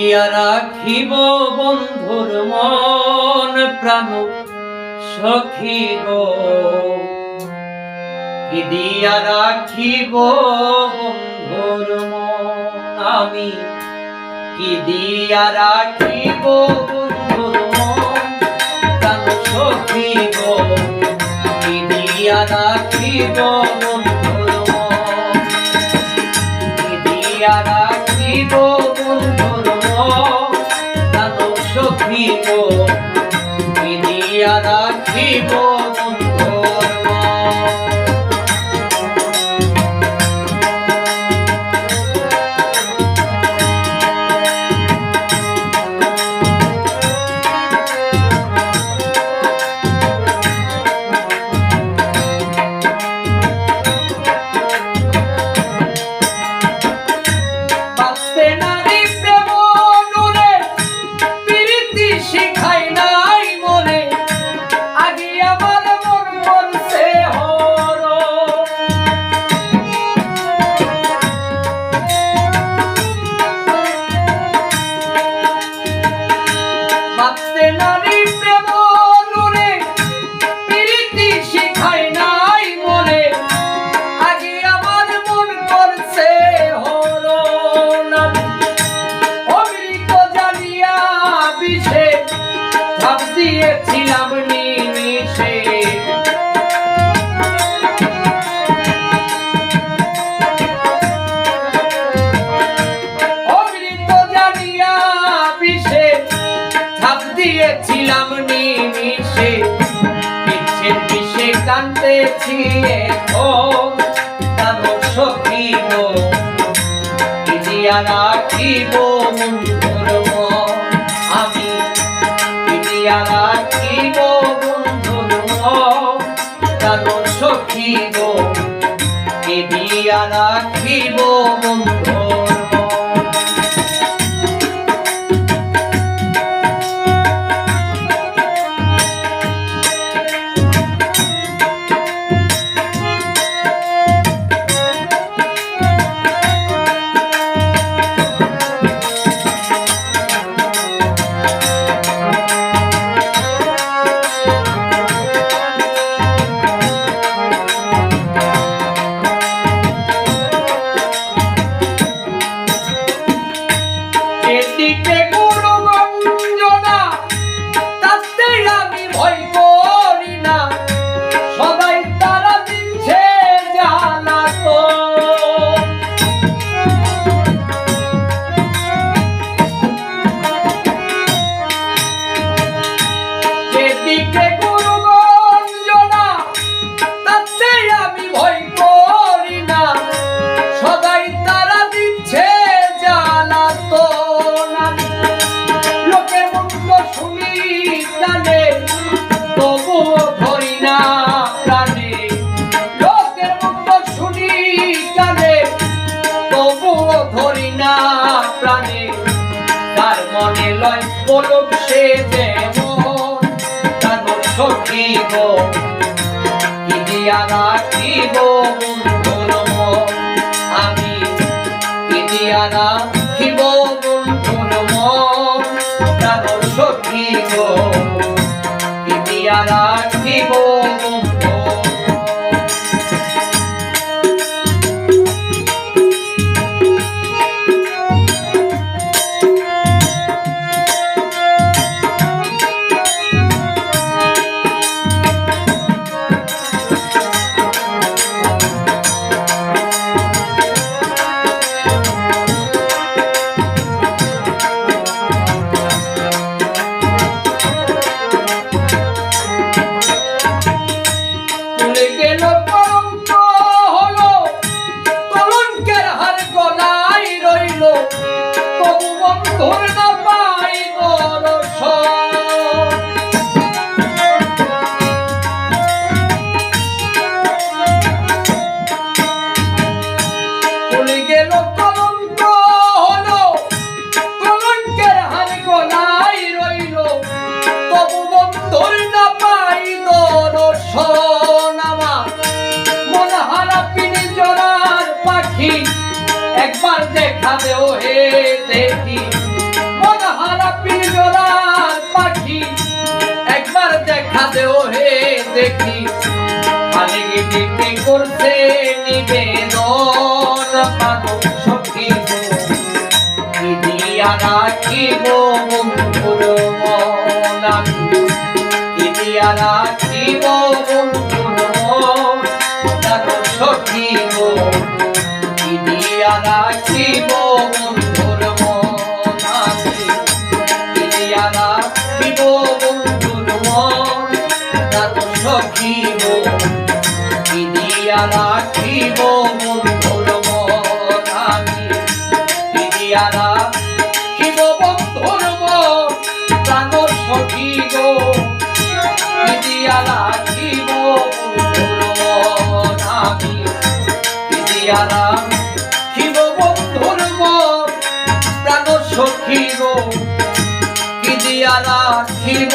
দিয়া রাখিব বন্ধুর মন প্রাণ। সখী গো দিয়া রাখিব বন্ধুর মন আমি। কি দিয়া রাখিব বন্ধুর মন প্রাণ। সখী গো কি দিয়া রাখিব বন্ধুর মন। কি দিয়া রাখিব কি দিয়া রাখিব বন্ধুর ভাব নিমিষে। অমৃত জানিয়া বিষে ভাব দিয়েছিলাম নিমিষে। পিছের বিষে কান্দেছি এখন রাখিব বন্ধুর কানো সখিব গো কি দিয়া রাখিব বন্ধুর না প্রাণে, তার মনে লয় বলুক সে যেমন তাদের সখী গো, কি রাখিব আমি কি দিয়া রাখিব একবার দেখা দেও হে দেখি। দেও দেখি। খালি গিটিতে করছে নিবেদন মানব সখী দিয়া রাখিব বন্ধুর মন দিয়া গো কি দিয়া রাখিব বন্ধুর মন আমি। দিয়া রাখিব বন্ধুর মন জানো সখী গো। দিয়া রাখিব বন্ধুর মন আমি। দিয়া রাখিব বন্ধুর মন জানো সখী কি রাখিব